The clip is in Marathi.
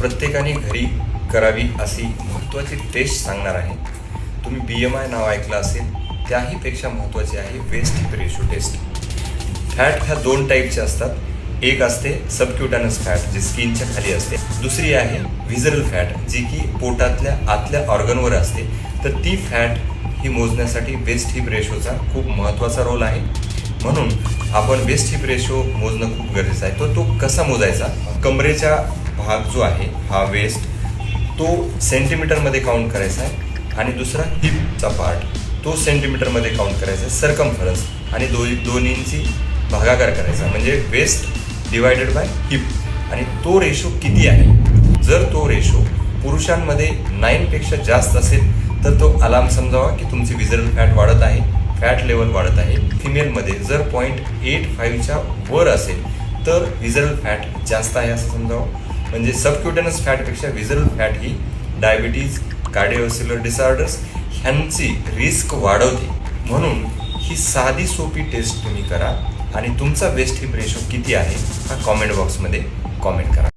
प्रत्येकाने घरी करावी अशी महत्त्वाची टेस्ट सांगणार आहे. तुम्ही बी एम आय नाव ऐकलं असेल त्याहीपेक्षा महत्त्वाची आहे waist hip ratio test fat ह्या दोन टाईपच्या असतात. एक असते सबक्युटॅनस फॅट जी स्किनच्या खाली असते. दुसरी आहे व्हिजरल फॅट जी की पोटातल्या आतल्या ऑर्गनवर असते. तर ती फॅट ही मोजण्यासाठी बेस्ट हिप रेशोचा खूप महत्त्वाचा रोल आहे. म्हणून आपण बेस्ट हिप रेशो मोजणं खूप गरजेचं आहे. तो तो कसा मोजायचा? कमरेच्या भाग जो आहे हा वेस्ट तो सेंटीमीटरमध्ये काउंट करायचा आहे. आणि दुसरा हिपचा पार्ट तो सेंटीमीटरमध्ये काउंट करायचा आहे सरकमफरन्स आणि दो दोन इंची भागाकार करायचा म्हणजे वेस्ट डिवायडेड बाय हिप आणि तो रेशो किती आहे? जर तो रेशो पुरुषांमध्ये नाईनपेक्षा जास्त असेल तर तो अलार्म समजावा की तुमची विजरल फॅट वाढत आहे फॅट लेवल वाढत आहे. फिमेलमध्ये जर पॉईंट एट फाईव्हच्या वर असेल तर विजरल फॅट जास्त आहे असं समजावं. म्हणजे सबक्युटनस फॅटपेक्षा विजरल फॅट ही डायबिटीज कार्डिओसिलर डिसऑर्डर्स ह्यांची रिस्क वाढवते. म्हणून ही साधी सोपी टेस्ट तुम्ही करा आणि तुमचा वेस्ट हिप रेशो किती आहे हा कॉमेंट बॉक्समध्ये कॉमेंट करा.